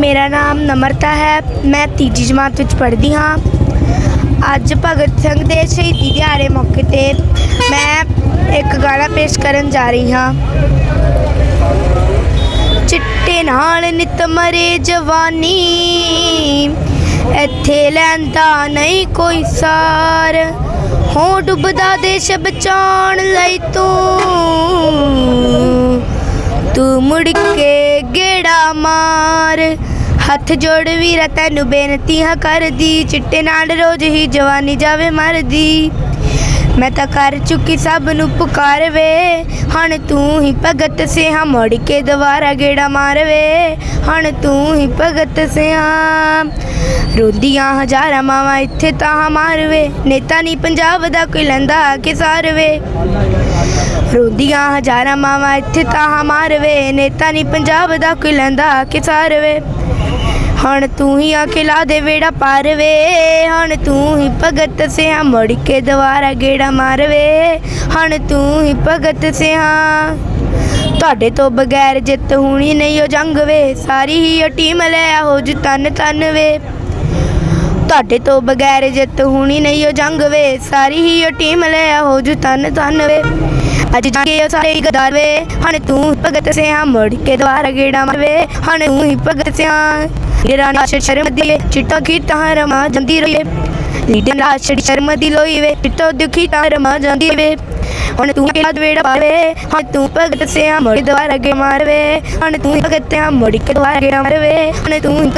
ਮੇਰਾ ਨਾਮ ਨਮਰਤਾ ਹੈ, ਮੈਂ ਤੀਜੀ ਜਮਾਤ ਵਿੱਚ ਪੜ੍ਹਦੀ ਹਾਂ। ਅੱਜ ਭਗਤ ਸਿੰਘ ਦੇ ਸ਼ਹੀਦੀ ਦਿਹਾੜੇ ਮੌਕੇ ਤੇ ਮੈਂ ਇੱਕ ਗਾਣਾ ਪੇਸ਼ ਕਰਨ ਜਾ ਰਹੀ ਹਾਂ। ਚਿੱਟੇ ਨਾਲ ਨਿਤ ਮਰੇ ਜਵਾਨੀ, ਇੱਥੇ ਲੈਂਦਾ ਨਹੀਂ ਕੋਈ ਸਾਰ। ਹੋ ਡੁੱਬਦਾ ਦੇਸ਼ ਬਚਾਉਣ ਲਈ ਤੂੰ ਤੂੰ ਮੁੜ ਕੇ ਗੇੜਾ ਮਾਰ। ਹੱਥ ਜੋੜ ਵੀਰਾ, ਤੈਨੂੰ ਬੇਨਤੀ ਹਾਂ ਕਰਦੀ। ਚਿੱਟੇ ਨਾਲ ਰੋਜ਼ ਹੀ ਜਵਾਨੀ ਜਾਵੇ ਮਰਦੀ। ਮੈਂ ਤਾਂ ਕਰ ਚੁੱਕੀ ਸਭ ਨੂੰ ਪੁਕਾਰ ਵੇ। ਹਣ ਤੂੰ ਹੀ ਭਗਤ ਸਿਆ, ਮੁੜ ਕੇ ਦੁਬਾਰਾ ਗੇੜਾ ਮਾਰਵੇ। ਹਣ ਤੂੰ ਹੀ ਭਗਤ ਸਿਆ, ਰੋਂਦੀਆਂ ਹਜ਼ਾਰਾਂ ਮਾਵਾਂ ਇੱਥੇ ਤਾਂ ਮਾਰਵੇ। ਨੇਤਾ ਨਹੀਂ ਪੰਜਾਬ ਦਾ ਕੋਈ ਲੈਂਦਾ ਕਿ ਸਾਰਵੇ। ਰੋਂਦੀਆਂ ਹਜ਼ਾਰਾਂ ਮਾਵਾਂ ਇੱਥੇ ਤਾਂ ਮਾਰਵੇ। ਨੇਤਾ ਨਹੀਂ ਪੰਜਾਬ ਦਾ ਕੋਈ ਲੈਂਦਾ ਕਿ ਸਾਰਵੇ। ਹੁਣ ਤੂੰ ਹੀ ਆ ਕੇ ਲਾ ਦੇ ਵੇੜਾ ਪਾਰਵੇ ਹੁਣ ਤੂੰ ਹੀ ਭਗਤ ਸਿਆ ਮੁੜ ਕੇ ਦੁਬਾਰਾ ਗੇੜਾ ਮਾਰਵੇ ਹੁਣ ਤੂੰ ਹੀ ਭਗਤ ਸਿਆ। ਤੁਹਾਡੇ ਤੋਂ ਬਗੈਰ ਜਿੱਤ ਹੋਣੀ ਨਹੀਂ ਉਹ ਜੰਗ ਵੇ। ਸਾਰੀ ਹੀ ਉਹ ਟੀਮ ਲੈ ਆਹੋ ਜੀ ਤਨ ਤਨ ਵੇ। ਤੁਹਾਡੇ ਤੋਂ ਬਗੈਰ ਜਿੱਤ ਹੋਣੀ ਨਹੀਂ ਉਹ ਜੰਗ ਵੇ। ਸਾਰੀ ਹੀ ਉਹ ਟੀਮ ਲੈ ਆਹੋ ਜੂ ਤਨ ਤਨ ਵੇ। ਅੱਜ ਜਾ ਕੇ ਉਹ ਸਾਰੇ ਹੀ ਗਦਾਰ ਵੇ ਹਣ ਤੂੰ ਭਗਤ ਸਿਆ ਮੁੜ ਕੇ ਦੁਬਾਰਾ ਗੇੜਾ ਮਾਰਵੇ ਹਣ ਤੂੰ ਹੀ ਭਗਤ ਸਿਆ ਲੀਡਰਾਂ ਨਾਲ ਸ਼ਰਮ ਦੀ ਚਿੱਟਾ ਕੀ ਰਮਾ ਜਾਂਦੀ ਰਹੇ ਲੀਡਰ ਨਾਲ ਸ਼ਰਮ ਦੀ ਲੋਈ ਵੇ ਚਿੱਟੋ ਦੁਖੀ ਰਮਾ ਜਾਂਦੀ ਵੇ ਹੁਣ ਤੂੰ ਕਿਹੜਾ ਵੇੜਾ ਪਾਵੇ ਹੁਣ ਤੂੰ ਭਗਤ ਸਿਆ ਮੁੜ ਕੇ ਦੁਬਾਰਾ ਗੇ ਮਾਰਵੇ ਹੁਣ ਤੂੰ ਹੀ ਭਗਤ ਸਿਆ ਮੁੜ ਕੇ ਦੁਬਾਰਾ ਗੇ ਮਾਰਵੇ ਹੁਣ ਤੂੰ